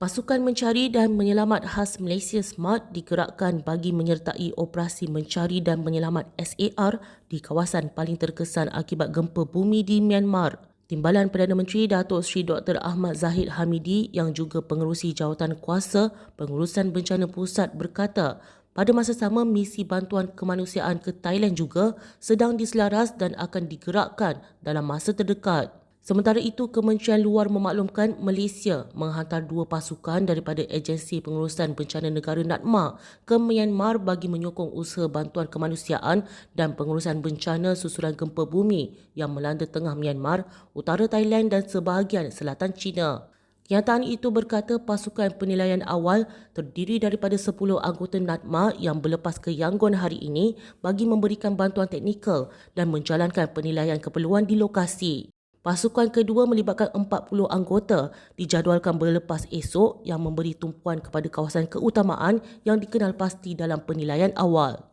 Pasukan mencari dan menyelamat khas Malaysia SMART digerakkan bagi menyertai operasi mencari dan menyelamat SAR di kawasan paling terkesan akibat gempa bumi di Myanmar. Timbalan Perdana Menteri Datuk Seri Dr. Ahmad Zahid Hamidi yang juga pengerusi jawatan kuasa pengurusan bencana pusat berkata pada masa sama misi bantuan kemanusiaan ke Thailand juga sedang diselaras dan akan digerakkan dalam masa terdekat. Sementara itu, Kementerian Luar memaklumkan Malaysia menghantar dua pasukan daripada Agensi Pengurusan Bencana Negara NADMA ke Myanmar bagi menyokong usaha bantuan kemanusiaan dan pengurusan bencana susulan gempa bumi yang melanda tengah Myanmar, utara Thailand dan sebahagian selatan China. Kenyataan itu berkata pasukan penilaian awal terdiri daripada 10 anggota NADMA yang berlepas ke Yangon hari ini bagi memberikan bantuan teknikal dan menjalankan penilaian keperluan di lokasi. Pasukan kedua melibatkan 40 anggota dijadualkan berlepas esok yang memberi tumpuan kepada kawasan keutamaan yang dikenal pasti dalam penilaian awal.